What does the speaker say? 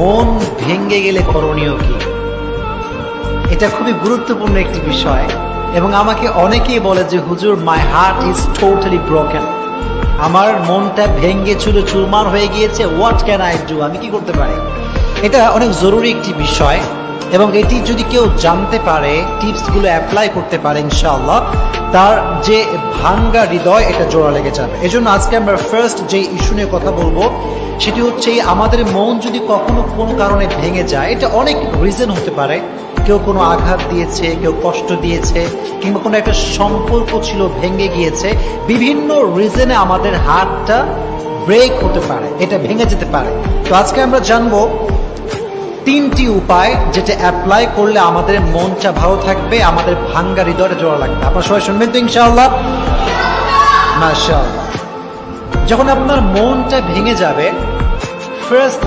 মন ভেঙে গেলে করণীয় কি? এটা খুবই গুরুত্বপূর্ণ একটি বিষয় এবং আমাকে অনেকেই বলে যে, হুজুর my heart is totally broken আমার মনটা ভেঙ্গে চুরে চুরমার হয়ে গিয়েছে হোয়াট ক্যান আই ডু আমি কি করতে পারি? এটা অনেক জরুরি একটি বিষয় এবং এটি যদি কেউ জানতে পারে, টিপসগুলো অ্যাপ্লাই করতে পারে, ইনশাআল্লাহ, তার যে ভাঙ্গা হৃদয়, এটা জোড়া লেগে যাবে। এজন্য আজকে আমরা ফার্স্ট যে ইস্যু নিয়ে কথা বলব সেটি হচ্ছে আমাদের মন যদি কখনো কোনো কারণে ভেঙে যায়, এটা অনেক রিজন হতে পারে। কেউ কোনো আঘাত দিয়েছে, কেউ কষ্ট দিয়েছে, কিংবা কোনো একটা সম্পর্ক ছিল ভেঙে গিয়েছে, বিভিন্ন রিজনে আমাদের হাতটা ব্রেক হতে পারে, এটা ভেঙে যেতে পারে। তো আজকে আমরা জানব তিনটি উপায় যেটা অ্যাপ্লাই করলে আমাদের মনটা ভালো থাকবে, আমাদের ভাঙ্গা হৃদয়টা জোড়া লাগবে। আপনার সবাই শুনবেন তো ইনশাআল্লাহ? মাশাআল্লাহ। যখন আপনার মনটা ভেঙে যাবে ফার্স্ট